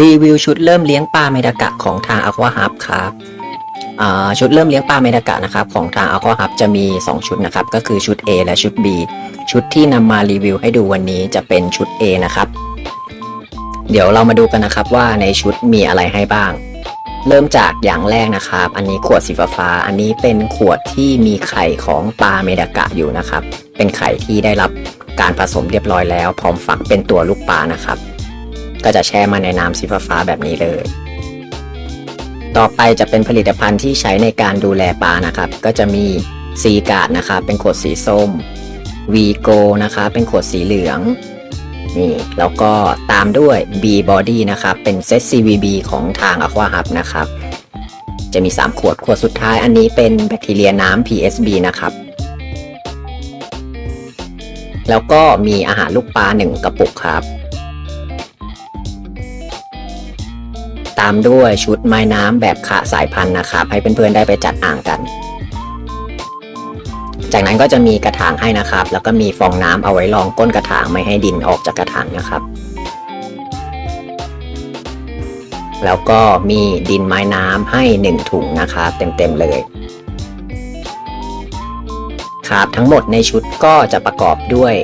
รีวิวชุดเริ่มเลี้ยงปลาเมดากะของทาง Aqua Hub ครับชุดเริ่มเลี้ยงปลาเมดากะนะครับของทาง Aqua Hub จะมี 2 ชุดนะครับ ก็คือชุด A และชุด B ชุดที่นำมารีวิวให้ดูวันนี้จะเป็นชุด A นะครับ เดี๋ยวเรามาดูกันนะครับว่าในชุดมีอะไรให้บ้าง เริ่มจากอย่างแรกนะครับ อันนี้ขวดสีฟ้าอันนี้เป็นขวดที่มีไข่ของปลาเมดากะอยู่นะครับ เป็นไข่ที่ได้รับการผสมเรียบร้อยแล้ว พร้อมฝักเป็นตัวลูกปลานะครับ ก็จะแช่มาในน้ำสีฟ้าแบบนี้เลย ต่อไปจะเป็นผลิตภัณฑ์ที่ใช้ในการดูแลปลานะครับ ก็จะมีซีกาดนะครับ เป็นขวดสีส้มวีโกนะคะเป็นขวดสีเหลืองนี่แล้วก็ตามด้วย B Body นะครับเป็นเซต CVB ของทาง Aqua Hub นะครับจะมี 3 ขวดขวดสุดท้ายอันนี้เป็นแบคทีเรียน้ำ PSB นะครับ แล้วก็มีอาหารลูกปลา 1 กระปุกครับามด้วยชุดไม้น้ำแบบขาสายพันธุ์นะครับ ให้เพื่อนๆได้ไปจัดอ่างกัน จากนั้นก็จะมีกระถางให้นะครับ แล้วก็มีฟองน้ำเอาไว้รองก้นกระถางไม่ให้ดินออกจากกระถางนะครับ แล้วก็มีดินไม้น้ำให้ 1 ถุงนะครับเต็มๆเลยครับทั้งหมดในชุดก็จะประกอบด้วย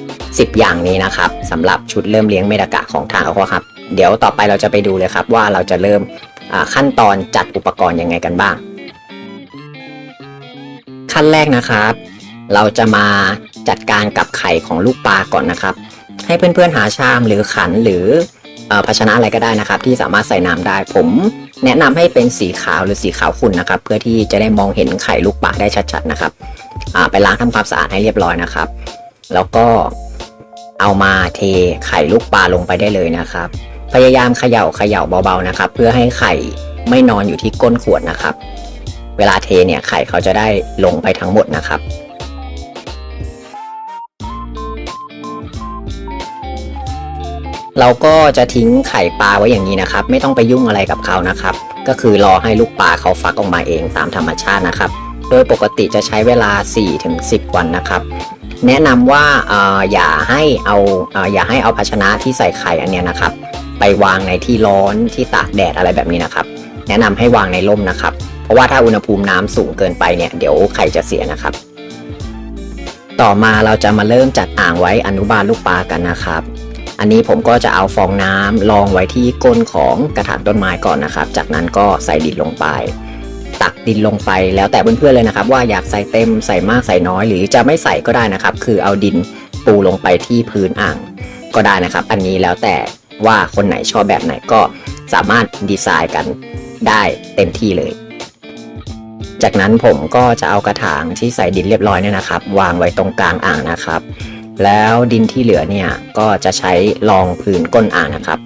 10 อย่างนี้นะครับสำหรับชุดเริ่มเลี้ยงเมดากะของทางเขาครับ เดี๋ยวต่อไปเราจะไปดูเลยครับว่าเราจะเริ่มขั้นตอนจัดอุปกรณ์ยังไงกันบ้าง ขั้นแรกนะครับ เราจะมาจัดการกับไข่ของลูกปลาก่อนนะครับ ให้เพื่อนๆหาชามหรือขันหรืออภาชนะอะไรก็ได้นะครับ ที่สามารถใส่น้ำได้ผมแนะนำให้เป็นสีขาวหรือสีขาวขุ่นนะครับ เพื่อที่จะได้มองเห็นไข่ลูกปลาได้ชัดๆนะครับไปล้างทำความสะอาดให้เรียบร้อยนะครับ แล้วก็เอามาเทไข่ลูกปลาลงไปได้เลยนะครับ พยายามเขย่าเขย่าเบาๆนะครับ เพื่อให้ไข่ไม่นอนอยู่ที่ก้นขวดนะครับ เวลาเทเนี่ยไข่เขาจะได้ลงไปทั้งหมดนะครับเราก็จะทิ้งไข่ปลาไว้อย่างนี้นะครับ ไม่ต้องไปยุ่งอะไรกับเขานะครับ ก็คือรอให้ลูกปลาเขาฟักออกมาเองตามธรรมชาตินะครับ โดยปกติจะใช้เวลา 4-10 วันนะครับ แนะนำว่าอออย่าให้เอาอออย่าให้เอาภาชนะที่ใส่ไข่อันเนี้ยนะครับ ไปวางในที่ร้อนที่ตากแดดอะไรแบบนี้นะครับ แนะนำให้วางในร่มนะครับ เพราะว่าถ้าอุณหภูมิน้ำสูงเกินไปเนี่ยเดี๋ยวไข่จะเสียนะครับ ต่อมาเราจะมาเริ่มจัดอ่างไว้อนุบาลลูกปลากันนะครับ อันนี้ผมก็จะเอาฟองน้ำรองไว้ที่ก้นของกระถางต้นไม้ก่อนนะครับ จากนั้นก็ใส่ดินลงไป ตักดินลงไปแล้วแต่เพื่อนๆเลยนะครับ ว่าอยากใส่เต็มใส่มากใส่น้อย หรือจะไม่ใส่ก็ได้นะครับ คือเอาดินปูลงไปที่พื้นอ่างก็ได้นะครับ อันนี้แล้วแต่ ว่าคนไหนชอบแบบไหนก็สามารถดีไซน์กันได้เต็มที่เลย จากนั้นผมก็จะเอากระถางที่ใส่ดินเรียบร้อยเนี่ยนะครับ วางไว้ตรงกลางอ่างนะครับ แล้วดินที่เหลือเนี่ยก็จะใช้รองพื้นก้นอ่างนะครับ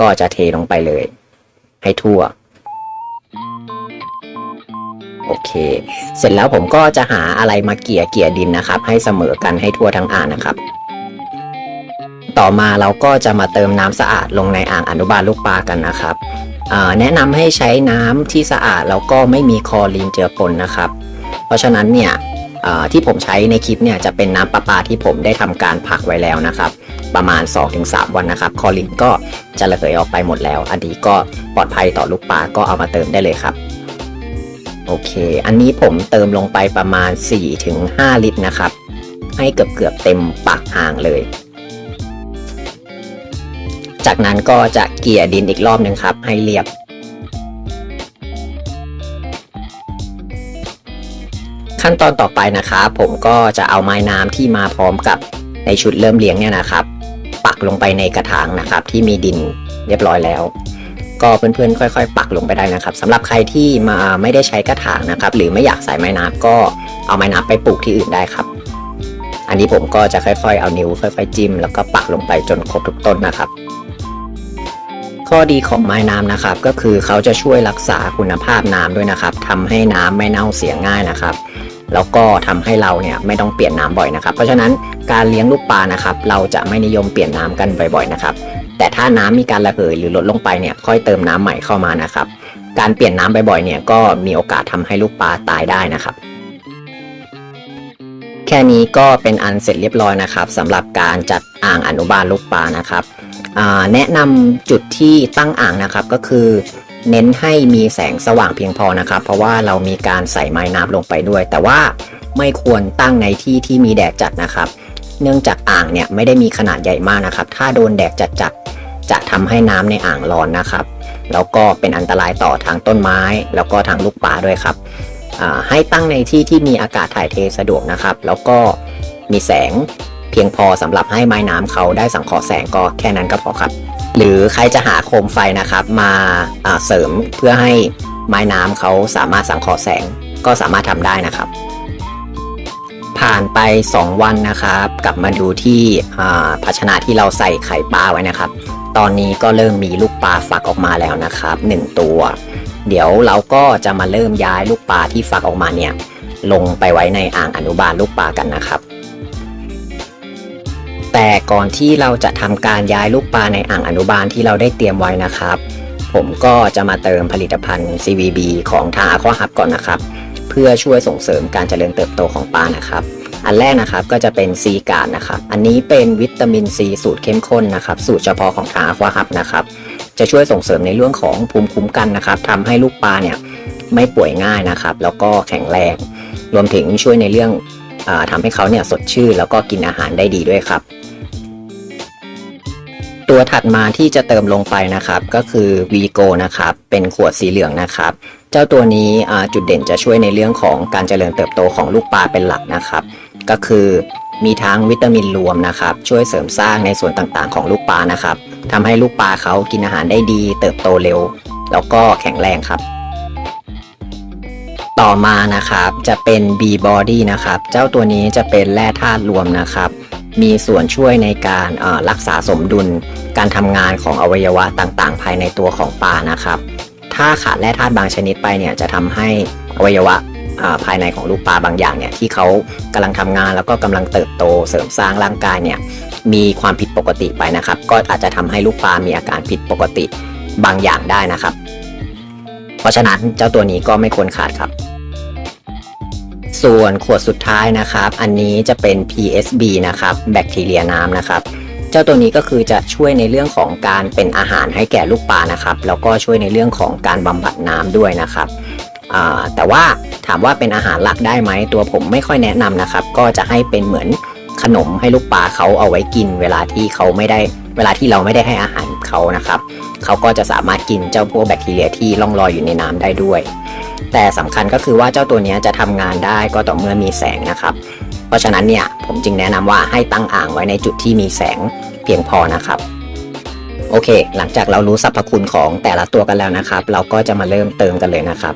ก็จะเทลงไปเลย ให้ทั่วโอเค เสร็จแล้วผมก็จะหาอะไรมาเกี่ยเกี่ยดินนะครับ ให้เสมอกันให้ทั่วทั้งอ่างนะครับ ต่อมาเราก็จะมาเติมน้ำสะอาดลงในอ่างอนุบาลลูกปลากันนะครับแนะนำให้ใช้น้ำที่สะอาดแล้วก็ไม่มีคอรีนเจือปนนะครับ เพราะฉะนั้นเนี่ยที่ผมใช้ในคลิปเนี่ยจะเป็นน้ำประปาที่ผมได้ทำการผักไว้แล้วนะครับ ประมาณ 2-3 วันนะครับ คอรีนก็จะระเหยออกไปหมดแล้ว อันนี้ก็ปลอดภัยต่อลูกปลาก็เอามาเติมได้เลยครับ โอเค อันนี้ผมเติมลงไปประมาณ 4-5 ลิตรนะครับ ให้เกือบเกือบเต็มปากอ่างเลย จากนั้นก็จะเกลี่ยดินอีกรอบหนึ่งครับ ให้เรียบ ขั้นตอนต่อไปนะครับผมก็จะเอาไม้น้ำที่มาพร้อมกับในชุดเริ่มเลี้ยงเนี่ยนะครับ ปักลงไปในกระถางนะครับ ที่มีดินเรียบร้อยแล้ว ก็เพื่อนๆ ค่อย ๆ ปักลงไปได้นะครับสำหรับใครที่มาไม่ได้ใช้กระถางนะครับ หรือไม่อยากใส่ไม้น้ำก็เอาไม้น้ำไปปลูกที่อื่นได้ครับ อันนี้ผมก็จะค่อยๆ เอานิ้วค่อย ๆ จิ้ม แล้วก็ปักลงไปจนครบทุกต้นนะครับ ข้อดีของไม้น้ำนะครับ ก็คือเขาจะช่วยรักษาคุณภาพน้ำด้วยนะครับทำให้น้ำไม่เน่าเสียง่ายนะครับแล้วก็ทำให้เราเนี่ยไม่ต้องเปลี่ยนน้ำบ่อยนะครับ เพราะฉะนั้นการเลี้ยงลูกปลานะครับ เราจะไม่นิยมเปลี่ยนน้ำกันบ่อยๆนะครับ แต่ถ้าน้ำมีการระเหยหรือลดลงไปเนี่ยค่อยเติมน้ำใหม่เข้ามานะครับ การเปลี่ยนน้ำบ่อยๆเนี่ยก็มีโอกาสทำให้ลูกปลาตายได้นะครับ แค่นี้ก็เป็นอันเสร็จเรียบร้อยนะครับสำหรับการจัดอ่างอนุบาลลูกปลานะครับ แนะนำจุดที่ตั้งอ่างนะครับก็คือเน้นให้มีแสงสว่างเพียงพอนะครับ เพราะว่าเรามีการใส่ไม้น้ำลงไปด้วย แต่ว่าไม่ควรตั้งในที่ที่มีแดดจัดนะครับ เนื่องจากอ่างเนี่ยไม่ได้มีขนาดใหญ่มากนะครับ ถ้าโดนแดดจัดๆจะทำให้น้ำในอ่างร้อนนะครับ แล้วก็เป็นอันตรายต่อทางต้นไม้ แล้วก็ทางลูกปลาด้วยครับให้ตั้งในที่ที่มีอากาศถ่ายเทสะดวกนะครับ แล้วก็มีแสง เพียงพอสำหรับให้ไม้น้ำเขาได้สังเคราะห์แสงก็แค่นั้นก็พอครับ หรือใครจะหาโคมไฟนะครับมาเสริมเพื่อให้ไม้น้ำเขาสามารถสังเคราะห์แสงก็สามารถทำได้นะครับ ผ่านไป 2 วันนะครับ กลับมาดูที่ภาชนะที่เราใส่ไข่ปลาไว้นะครับ ตอนนี้ก็เริ่มมีลูกปลาฟักออกมาแล้วนะครับ 1 ตัว เดี๋ยวเราก็จะมาเริ่มย้ายลูกปลาที่ฟักออกมาเนี่ยลงไปไว้ในอ่างอนุบาลลูกปลากันนะครับ แต่ก่อนที่เราจะทำการย้ายลูกปลาในอ่างอนุบาลที่เราได้เตรียมไว้นะครับ ผมก็จะมาเติมผลิตภัณฑ์ CVB ของทาง Aqua Hub ก่อนนะครับ เพื่อช่วยส่งเสริมการเจริญเติบโตของปลานะครับอันแรกนะครับก็จะเป็นซีการ์ดนะครับ อันนี้เป็นวิตามินซีสูตรเข้มข้นนะครับ สูตรเฉพาะของทาง Aqua Hub นะครับ จะช่วยส่งเสริมในเรื่องของภูมิคุ้มกันนะครับทำให้ลูกปลาเนี่ยไม่ป่วยง่ายนะครับ แล้วก็แข็งแรง รวมถึงช่วยในเรื่อง ทำให้เขาเนี่ยสดชื่นแล้วก็กินอาหารได้ดีด้วยครับ ตัวถัดมาที่จะเติมลงไปนะครับ ก็คือ v ีโกนะครับเป็นขวดสีเหลืองนะครับ เจ้าตัวนี้จุดเด่นจะช่วยในเรื่องของการเจริญเติบโตของลูกปลาเป็นหลักนะครับ ก็คือมีทั้งวิตามินรวมนะครับ ช่วยเสริมสร้างในส่วนต่างๆ ของลูกปลานะครับทำให้ลูกปลาเขากินอาหารได้ดี เติบโตเร็ว แล้วก็แข็งแรงครับ ต่อมานะครับจะเป็น B body นะครับ เจ้าตัวนี้จะเป็นแร่ธาตุรวมนะครับ มีส่วนช่วยในการรักษาสมดุล การทำงานของอวัยวะต่างๆ ภายในตัวของปลานะครับ ถ้าขาดแร่ธาตุบางชนิดไปเนี่ยจะทำให้อวัยวะภายในของลูกปลาบางอย่างเนี่ยที่เขากำลังทำงานแล้วก็กำลังเติบโตเสริมสร้างร่างกายเนี่ยมีความผิดปกติไปนะครับ ก็อาจจะทำให้ลูกปลามีอาการผิดปกติบางอย่างได้นะครับ เพราะฉะนั้นเจ้าตัวนี้ก็ไม่ควรขาดครับ ส่วนขวดสุดท้ายนะครับ อันนี้จะเป็น PSB นะครับแบคทีเรียน้ำนะครับเจ้าตัวนี้ก็คือจะช่วยในเรื่องของการเป็นอาหารให้แก่ลูกปลานะครับ แล้วก็ช่วยในเรื่องของการบำบัดน้ำด้วยนะครับแต่ว่าถามว่าเป็นอาหารหลักได้ไหมตัวผมไม่ค่อยแนะนำนะครับ ก็จะให้เป็นเหมือนขนมให้ลูกปลาเขาเอาไว้กิน เวลาที่เขาไม่ได้เวลาที่เราไม่ได้ให้อาหารเขานะครับ เขาก็จะสามารถกินเจ้าพวกแบคทีเรียที่ล่องลอยอยู่ในน้ำได้ด้วย แต่สำคัญก็คือว่าเจ้าตัวนี้จะทำงานได้ก็ต่อเมื่อมีแสงนะครับ เพราะฉะนั้นเนี่ยผมจึงแนะนำว่าให้ตั้งอ่างไว้ในจุดที่มีแสงเพียงพอนะครับโอเค หลังจากเรารู้สรรพคุณของแต่ละตัวกันแล้วนะครับ เราก็จะมาเริ่มเติมกันเลยนะครับ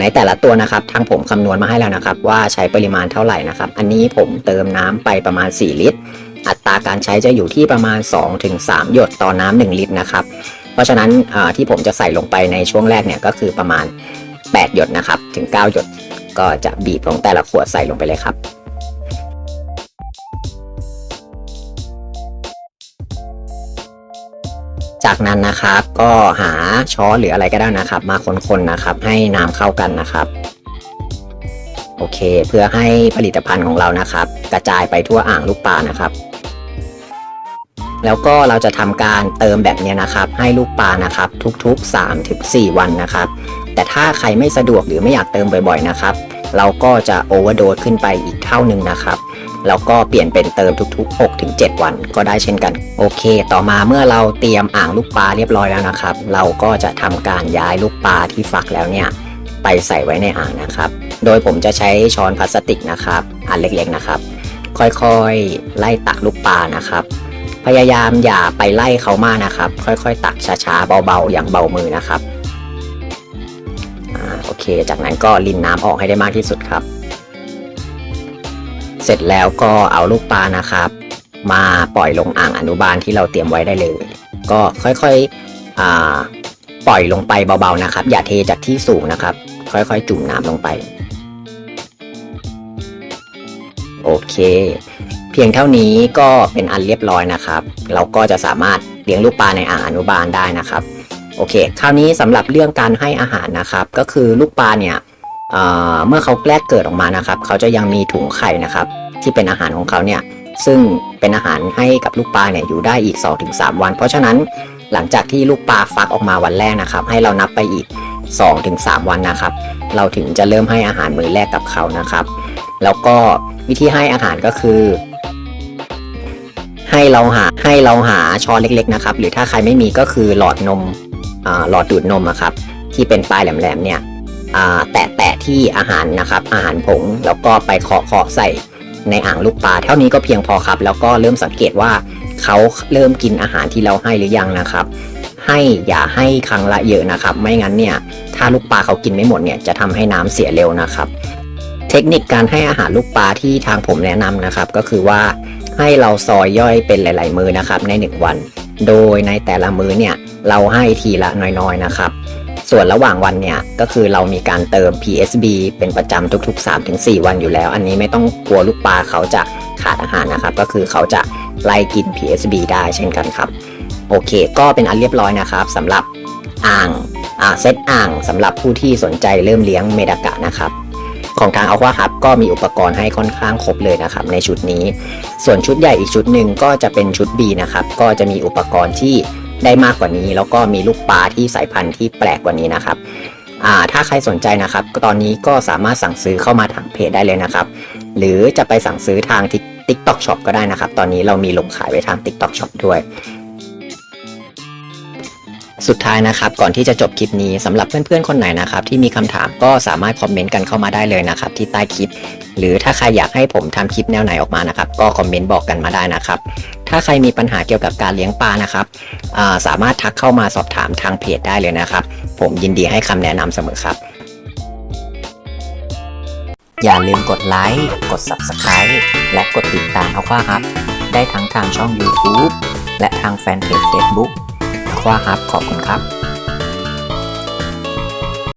ในแต่ละตัวนะครับ ทางผมคำนวณมาให้แล้วนะครับ ว่าใช้ปริมาณเท่าไหร่นะครับ อันนี้ผมเติมน้ำไปประมาณ 4 ลิตร อัตราการใช้จะอยู่ที่ประมาณ 2-3 หยดต่อน้ำ1ลิตรนะครับ เพราะฉะนั้นที่ผมจะใส่ลงไปในช่วงแรกเนี่ยก็คือประมาณ 8 หยดนะครับ ถึง 9 หยดก็จะบีบลงแต่ละขวดใส่ลงไปเลยครับจากนั้นนะครับก็หาช้อนหรืออะไรก็ได้นะครับ มาคนๆนะครับ ให้น้ำเข้ากันนะครับ โอเค เพื่อให้ผลิตภัณฑ์ของเรานะครับ กระจายไปทั่วอ่างลูกปลานะครับ แล้วก็เราจะทำการเติมแบบนี้นะครับ ให้ลูกปลานะครับ ทุกๆ3ถึง4วันนะครับ แต่ถ้าใครไม่สะดวกหรือไม่อยากเติมบ่อยๆนะครับ เราก็จะโอเวอร์โดสขึ้นไปอีกเท่านึงนะครับแล้วก็เปลี่ยนเป็นเติมทุก ๆ 6-7 วันก็ได้เช่นกัน โอเค ต่อมาเมื่อเราเตรียมอ่างลูกปลาเรียบร้อยแล้วนะครับ เราก็จะทำการย้ายลูกปลาที่ฟักแล้วเนี่ยไปใส่ไว้ในอ่างนะครับ โดยผมจะใช้ช้อนพลาสติกนะครับอันเล็กๆนะครับ ค่อยๆ ไล่ตักลูกปลานะครับ พยายามอย่าไปไล่เขามากนะครับ ค่อยๆ ตักช้าๆเบาๆ อย่างเบามือนะครับอ่าโอเค จากนั้นก็รินน้ำออกให้ได้มากที่สุดครับ เสร็จแล้วก็เอาลูกปลานะครับ มาปล่อยลงอ่างอนุบาลที่เราเตรียมไว้ได้เลย ก็ค่อยๆอ่าปล่อยลงไปเบาๆนะครับ อย่าเทจากที่สูงนะครับ ค่อยๆ จุ่มน้ำลงไป โอเค เพียงเท่านี้ก็เป็นอันเรียบร้อยนะครับ เราก็จะสามารถเลี้ยงลูกปลาในอ่างอนุบาลได้นะครับ โอเค คราวนี้สำหรับเรื่องการให้อาหารนะครับ ก็คือลูกปลาเนี่ยเเมื่อเขาแรกเกิดออกมานะครับ เขาจะยังมีถุงไข่นะครับ ที่เป็นอาหารของเขาเนี่ยซึ่งเป็นอาหารให้กับลูกปลาเนี่ยอยู่ได้อีก 2-3 วัน เพราะฉะนั้นหลังจากที่ลูกปลาฟักออกมาวันแรกนะครับ ให้เรานับไปอีก 2-3 วันนะครับ เราถึงจะเริ่มให้อาหารมื้อแรกกับเขานะครับ แล้วก็วิธีให้อาหารก็คือ เราหาให้เราหาช้อนเล็กๆนะครับ หรือถ้าใครไม่มีก็คือหลอดนมหลอดดูดนมอะครับ ที่เป็นปลายแหลมๆเนี่ยแตะแตะที่อาหารนะครับ อาหารผงแล้วก็ไปเคาะเคาะใส่ในอ่างลูกปลาเท่านี้ก็เพียงพอครับ แล้วก็เริ่มสังเกตว่าเขาเริ่มกินอาหารที่เราให้หรือยังนะครับ ให้อย่าให้ครั้งละเยอะนะครับ ไม่งั้นเนี่ยถ้าลูกปลาเขากินไม่หมดเนี่ยจะทำให้น้ำเสียเร็วนะครับ เทคนิคการให้อาหารลูกปลาที่ทางผมแนะนำนะครับ ก็คือว่า ให้เราซอยย่อยเป็นหลาย ๆ มือนะครับใน 1 วัน โดยในแต่ละมือเนี่ยเราให้ทีละน้อยๆนะครับ ส่วนระหว่างวันเนี่ยก็คือเรามีการเติม PSB เป็นประจำทุก ๆ 3-4 วันอยู่แล้ว อันนี้ไม่ต้องกลัวลูกปลาเขาจะขาดอาหารนะครับ ก็คือเขาจะไล่กิน PSB ได้เช่นกันครับ โอเค ก็เป็นอันเรียบร้อยนะครับสำหรับอ่างอ่าเซตอ่างสำหรับผู้ที่สนใจเริ่มเลี้ยงเมดากะนะครับ ของทางอควาฮับก็มีอุปกรณ์ให้ค่อนข้างครบเลยนะครับในชุดนี้ ส่วนชุดใหญ่อีกชุดหนึ่งก็จะเป็นชุด B นะครับก็จะมีอุปกรณ์ที่ได้มากกว่านี้ แล้วก็มีลูกปลาที่สายพันธุ์ที่แปลกกว่านี้นะครับถ้าใครสนใจนะครับตอนนี้ก็สามารถสั่งซื้อเข้ามาทางเพจได้เลยนะครับ หรือจะไปสั่งซื้อทาง TikTok Shop ก็ได้นะครับ ตอนนี้เรามีลงขายไว้ทาง TikTok Shop ด้วย สุดท้ายนะครับก่อนที่จะจบคลิปนี้สำหรับเพื่อนๆคนไหนนะครับที่มีคำถามก็สามารถคอมเมนต์กันเข้ามาได้เลยนะครับที่ใต้คลิป หรือถ้าใครอยากให้ผมทำคลิปแนวไหนออกมานะครับก็คอมเมนต์บอกกันมาได้นะครับถ้าใครมีปัญหาเกี่ยวกับการเลี้ยงปลานะครับสามารถทักเข้ามาสอบถามทางเพจได้เลยนะครับ ผมยินดีให้คำแนะนำเสมอครับ อย่าลืมกดไลค์กด Subscribe และกดติดตามเอาว่าครับได้ทั้งทางช่อง YouTube และทางแฟนเพจ Facebook ว่าครับ ขอบคุณครับ